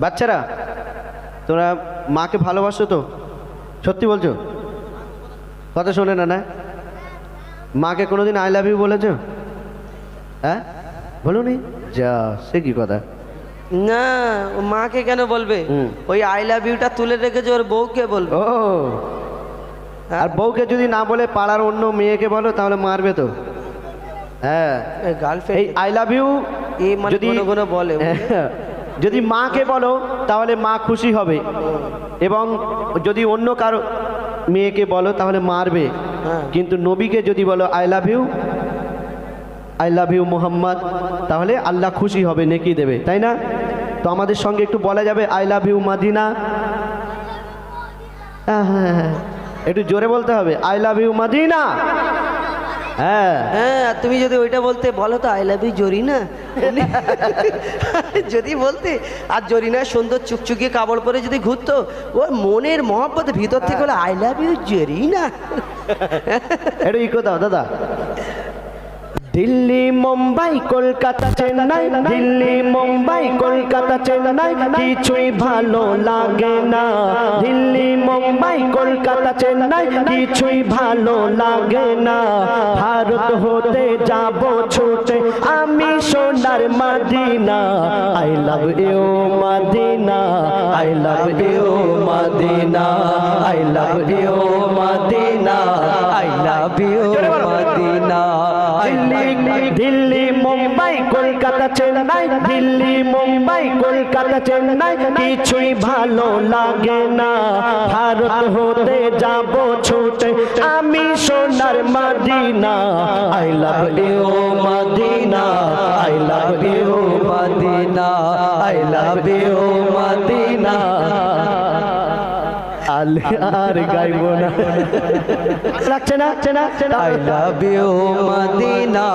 বাচ্চারা তোমরা মাকে ভালোবাসো তো? সত্যি বলছো? কথা শোনে না না? মাকে কোনোদিন আই লাভ ইউ বলেছ? হ্যাঁ? বলুনি? যা সে কি কথা? না ও মাকে কেন বলবে। ওই আই লাভ ইউটা তুলে রেখেছে ওর বউকে বলবে। ও। আর বউকে যদি না বলে পাড়ার অন্য মেয়েকে বলো তাহলে মারবে তো? হ্যাঁ। এই গার্লফ্রেন্ড আই লাভ ইউ এই মানে যদি কোনো কোনো বলে যদি মাকে বলো তাহলে মা খুশি হবে। এবং যদি অন্য কারও মেয়েকে বলো তাহলে মারবে। হ্যাঁ। কিন্তু নবীকে যদি বলো I love you I love you Mohammad তাহলে আল্লাহ খুশি হবে নেকি দেবে তাই না? তো আমাদের সঙ্গে একটু বলা যাবে আই লাভ ইউ মাদিনা। হ্যাঁ, হ্যাঁ, হ্যাঁ। একটু জোরে বলতে হবে আই লাভ ইউ মাদিনা। হ্যাঁ। হ্যাঁ তুমি যদি ওইটা বলতে বলো তো আই লাভ ইউ জরিনা। যদি বলতে আর জরিনা সুন্দর চুকচুকিয়ে কাপড় পরে যদি ঘুরতো ওর মনের মহব্বত ভিতর থেকে বলে আই লাভ ইউ জরিনা। একটু ইকো দাও দাদা। দিল্লি মুম্বাই কলকাতা চেন্নাই। দিল্লি মুম্বাই কলকাতা চেন্নাই। কিছুই ভালো লাগে না। দিল্লি মুম্বাই কলকাতা চেন্নাই। কিছুই ভালো লাগে না। ভারত হতে যাব ছুটে। আমি সোনার Medina. I love you Medina. I love you Medina. I love you Medina. I love you Medina. Delhi, Mumbai, Kolkata, Chennai. Delhi, Mumbai, Kolkata, Chennai. কিছুই ভালো লাগে না। ভারত হতে যাব ছুটে। আমি সোনার Madina I love you Madina I love you Madina I love you Madina. আল আর গাইব না লাগছে না I love you Madina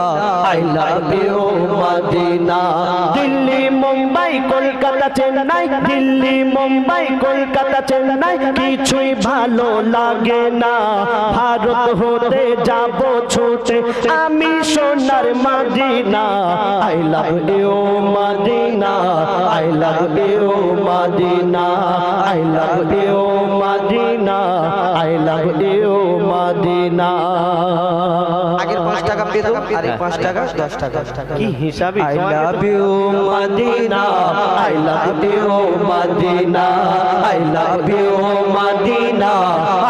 I love you Madina Delhi Mumbai Kolkata Chennai Delhi Mumbai Kolkata Chennai কিছুই ভালো লাগে না। ভারত হতে যাব ছুটে। আমি সোনার Madina. I love you Madina I love you Madina I love you Madina I love you Madina আগের পাঁচ টাকা পেয়ে দেবো আর এই পাঁচ টাকা দশ টাকা কি হিসাবে I love you, Madina. I love you, Madina. I love you, Madina.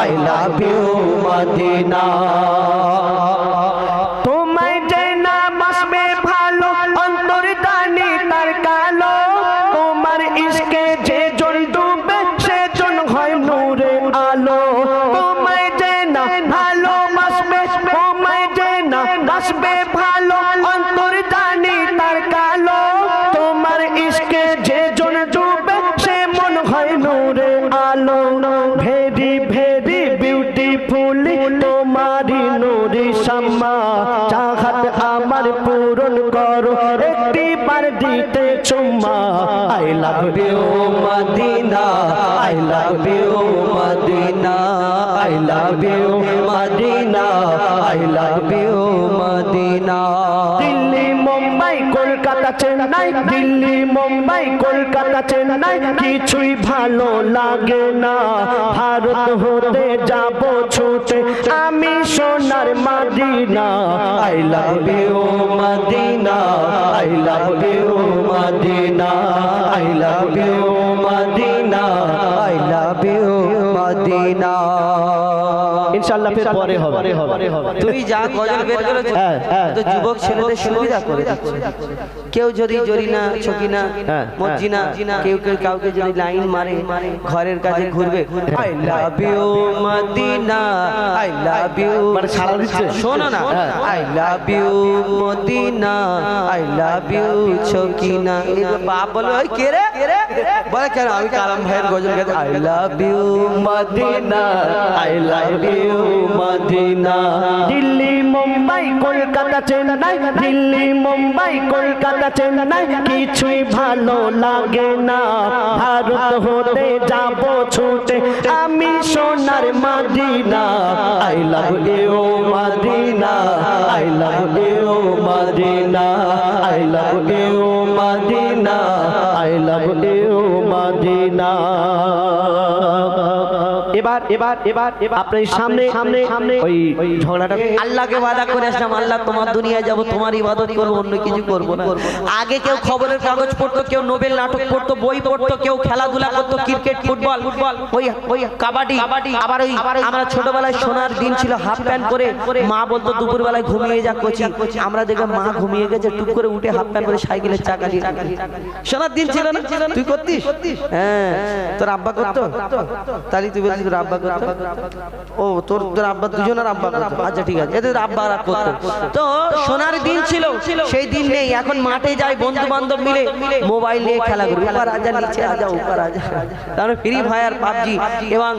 I love you, Madina. চুম্মা I love you Madina, I love you Madina, I love you Madina, I love you Madina. Kolkata, Chennai, Delhi, Mumbai, Kolkata, Chennai, কিছুই ভালো লাগে না। ভারত হতে যাব ছুটে, আমি সোনার Madina. I love you Madina I love you Madina. I love you Madina I love you Madina. ইনশাআল্লাহ ফির পরে হবে। তুই যা গজল বের করেছিস হ্যাঁ, হ্যাঁ, তো যুবক ছেলেদের সুবিধা করে দিচ্ছে। কেউ যদি জরিনা ছকিনা হ্যাঁ, মজ্জিনা কেউ কেউ কাউকে যদি লাইন মারে ঘরের কাছে ঘুরবে। I love you Madina. I love you মানে সাড়া দিচ্ছে? শোনো না। হ্যাঁ। I love you Madina. I love you Sakina বাপ বলে ওই কে রে? বলে কেন? আমি কালাম ভাইয়ের গজল গাইতে I love you Madina. I love you Madina. Delhi, Mumbai, Kolkata, Chennai. Delhi, Mumbai, Kolkata, Chennai. কিছুই ভালো লাগে না। ভারত হতে যাব ছুটে। আমি সোনার Madina. I love you, Madina. I love you, Madina. I love you, Madina. I love you, Madina. এবার এবার এবার এবার। আপনার সামনে সামনে সামনে। ওই ঝগড়াটা আল্লাহকে ওয়াদা করে আসলাম আল্লাহ তোমার দুনিয়ায় যাব তোমার ইবাদত করব অন্য কিছু করব না। আগে কেউ খবরের কাগজ পড়তো কেউ নোবেল নাটক পড়তো বই পড়তো কেউ খেলাধুলা করতো ক্রিকেট ফুটবল ফুটবল ওই ওই কাবাডি। কাবাডি আবার ওই আমরা ছোটবেলায় সোনার দিন ছিল হাফ প্যান্ট করে মা বলতো দুপুরবেলায় ঘুমিয়ে যা কোচি। আমরা দেখলাম মা ঘুমিয়ে গেছে টুক করে উঠে হাফ প্যান্ট করে সাইকেলের চাকা দিয়ে সোনার দিন ছিল না? তুই করতিস? হ্যাঁ। তোর আব্বা করতো? তাহলে তুই বলছিস তোর আব্বা করতো? ও তোর তোর আব্বা দুজনের আব্বা করতো। আচ্ছা ঠিক আছে। এদের আব্বা আর করতো। তো সোনার দিন ছিল সেই দিন নেই। এখন মাঠে যায় বন্ধু বান্ধব মিলে মোবাইল নিয়ে খেলা করি। উপর আজা নিচে আজা উপর আজা তারপরে ফ্রি ফায়ার পাবজি এবং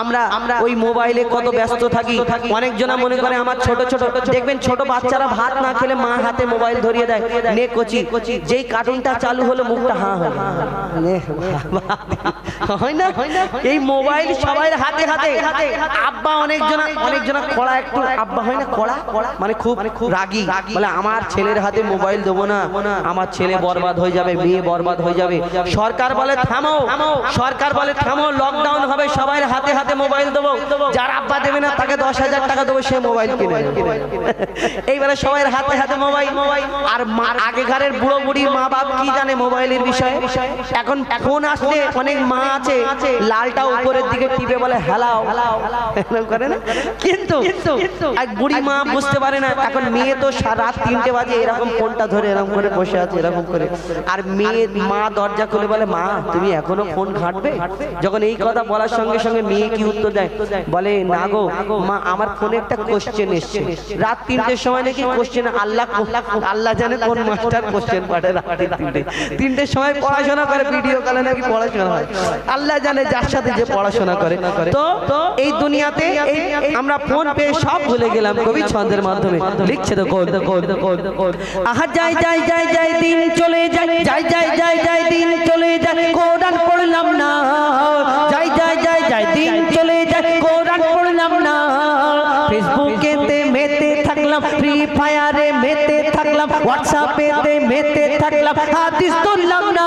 আমরা আমরা ওই মোবাইলে কত ব্যস্ত থাকি। অনেক জনা মনে করে আমার ছোট ছোট দেখবেন ছোট বাচ্চারা ভাত না খেলে মা হাতে মোবাইল ধরিয়ে দেয়। নে কচি। যেই কার্টুনটা চালু হলো মুখটা হা নে, হয় না? এই মোবাইল সবাই হাতে হাতে। আব্বা কড়া একটু। আব্বা হয় না কড়া? মানে খুব খুব রাগী। বলে আমার ছেলের হাতে মোবাইল দেবো না আমার ছেলে বরবাদ হয়ে যাবে মেয়ে বরবাদ হয়ে যাবে। সরকার বলে থামো। সরকার বলে থামো। লকডাউন হবে সবাই হাতে হাতে মোবাইল দেবো। যার আব্বা দেবে না তাকে দশ হাজার টাকা দেবো সে মোবাইল কিনে এইবারে সবাই হাতে হাতে মোবাইল। আর মা আগেকারের বুড়ো বুড়ি মা বাপ কি জানে মোবাইলের বিষয়ে? এখন ফোন আসলে অনেক মা আছে লালটা উপরের দিকে টিপে বলে, হেলাও। করে না? কিন্তু এক বুড়ি মা বুঝতে পারে না, এখন মেয়ে তো সা- রাত তিনটে বাজে, এরকম ফোনটা ধরে এরকম করে বসে আছে, এরকম করে। আর মেয়ে, মা দরজা খুলে বলে, মা, তুমি এখনও ফোন ঘাঁটবে? যখন এই কথা বলার সঙ্গে সঙ্গে মেয়ে কি উত্তর দেয়? বলে, না গো, মা, আমার ফোনে একটা কোশ্চেন এসছে। রাত তিনটের সময় নাকি কোশ্চেন আল্লাহ আল্লাহ জানে কোন মাস্টার কোশ্চেন পাঠায় রাত তিনটে। তিনটের সময় পড়াশোনা করে ভিডিও কলে নাকি পড়াশোনা হয়। আল্লাহ জানে যার সাথে যে পড়াশোনা করে। তো এই দুনিয়াতে আমরা ফোন পেয়ে সব ভুলে গেলাম কবি ছন্দের মাধ্যমে। লিখছে তো কোড কোড কোড কোড আহা যাই যাই যাই যাই দিন চলে যায় যাই যাই যাই যাই দিন চলে যায় কোরআন পড়লাম না। যাই যাই যাই যাই দিন চলে যায় কোরআন পড়লাম না। ফেসবুকেতে মেতে থাকলাম ফ্রি ফায়ারে মেতে থাকলাম হোয়াটসঅ্যাপে হোয়াটসঅ্যাপেতে মেতে থাকলাম হাদিস তুললাম না।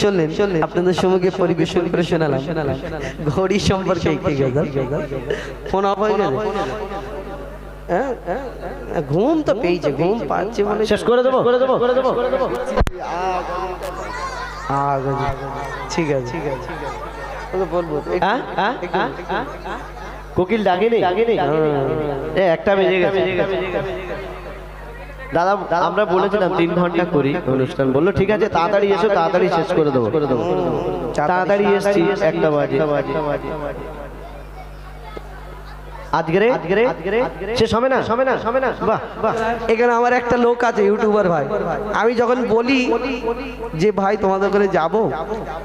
শুনলেন শুনলেন আপনাদের সঙ্গে পরিবেশন করে শোনালাম ঘড়ি সম্পর্কে ফোন অফ ঘুম তো পেয়েছে ঘুম পাচ্ছে বলে শেষ করে দেবো? করে দেবো। করে দেবো? ঠিক আছে। ঠিক আছে। ওকে বলব। তো, একটু- হ্যাঁ হ্যাঁ হ্যাঁ? কোকিল ডাকেনি? একটা বেজে গেছে। দাদা আমরা বলেছিলাম তিন ঘণ্টা করি অনুষ্ঠান। বলল ঠিক আছে তাড়াতাড়ি এসো তাড়াতাড়ি শেষ করে দেবো। করে দেবো। তাড়াতাড়ি এসছি একটা বাজে। আজকে শেষ হবে না? হবে না। হবে না? বাহ বাহ। এখানে আমার একটা লোক আছে ইউটিউবার ভাই। আমি যখন বলি যে ভাই তোমাদের করে যাব?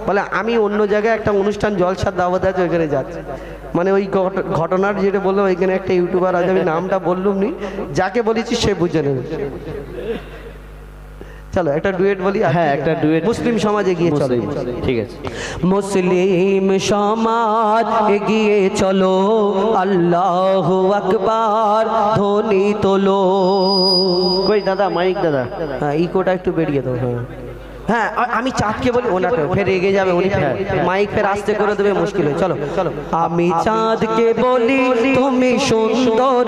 বলে আমি অন্য জায়গায় একটা অনুষ্ঠান জলসার দাওয়াত আছে ওইখানে যাচ্ছি। মানে ওই ঘটনার যেটা বললাম ওইখানে একটা ইউটিউবার আছে আমি নামটা বললুম নি। যাকে বলেছি সে বুঝে নেবে। চলো একটা ডুয়েট বলি হ্যাঁ, একটা duet। মুসলিম সমাজে গিয়ে চলো। ঠিক আছে। মুসলিম সমাজ এগিয়ে চলো আল্লাহ আকবার ধ্বনি তোলো। কই দাদা মাইক দাদা? হ্যাঁ ইকোটা একটু বেরিয়ে দাও হ্যাঁ। হ্যাঁ আমি চাঁদকে বলি ওনাকে ফের এগে যাবে উনি ফের মাইক ফের আসতে করে দেবে মুশকিল হয়ে চলো। চলো আমি চাঁদকে বলি তুমি সুন্দর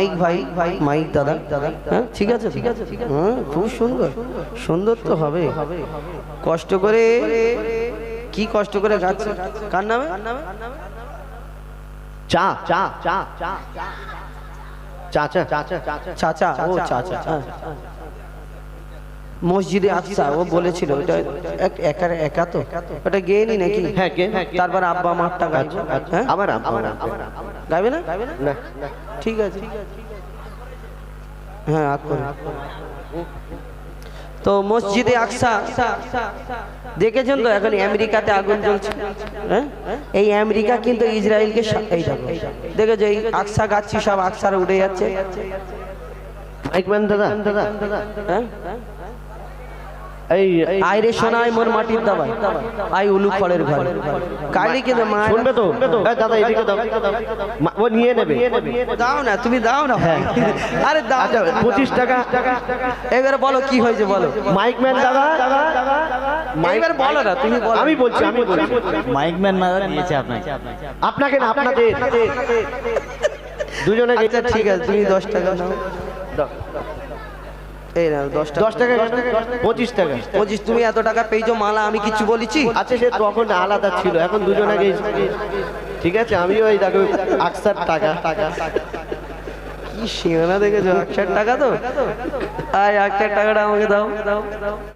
মাইক ভাই ভাই মাইক দাদা হ্যাঁ ঠিক আছে ঠিক আছে হ্যাঁ খুব সুন্দর সুন্দর তো হবে কষ্ট করে কি কষ্ট করে গাচ্ছে কার নামে চা চা চা চা চাচা চাচা চাচা ও চাচা হ্যাঁ। মসজিদে আচ্ছা ও বলেছিল ওটা এক- একা একা তো ওটা গেয়ে নি নাকি হ্যাঁ কে তারপর আব্বা মাঠটা হ্যাঁ আমার আমার আমার গাইবে না? না? ঠিক আছে। হ্যাঁ আগ তো মসজিদে আকসা দেখেছেন তো এখন আমেরিকাতে আগুন জ্বলছে? হ্যাঁ? এই আমেরিকা কিন্তু ইসরায়েলকে এই দেখো। দেখেছ এই আকসা গাচ্ছি সব আকসার উঠে যাচ্ছে? দাদা দাদা। হ্যাঁ? এই আইরে সোনায় মোর মাটির আই উলু খড়ের ঘর। কালি কিন্তু মা শুনবে তো? এই দাদা এদিকে দাও। ও নিয়ে নেবে। দাও না তুমি দাও না। হ্যাঁ। আরে দাও। আচ্ছা পঁচিশ টাকা। এবারে বলো কি হয়েছে বলো? মাইকম্যান দাদা। এবার বলো না তুমি বলো। আমি বলছি আমি আপনাকে। আপনাকে না আপনাদের দুজনে আচ্ছা ঠিক আছে তুমি দশ টাকা নাও। এই নাও দশ টাকা। দশ টাকা পঁচিশ টাকা। পঁচিশ তুমি এত টাকা পেয়েছ মালা আমি কিছু বলেছি? আচ্ছা সে তখন আলাদা ছিল এখন ঠিক আছে আমিও এই দেখো আকসার টাকা। টাকা কি সীমানা দেখেছ টাকা তো? টাকাটা আমাকে দাও।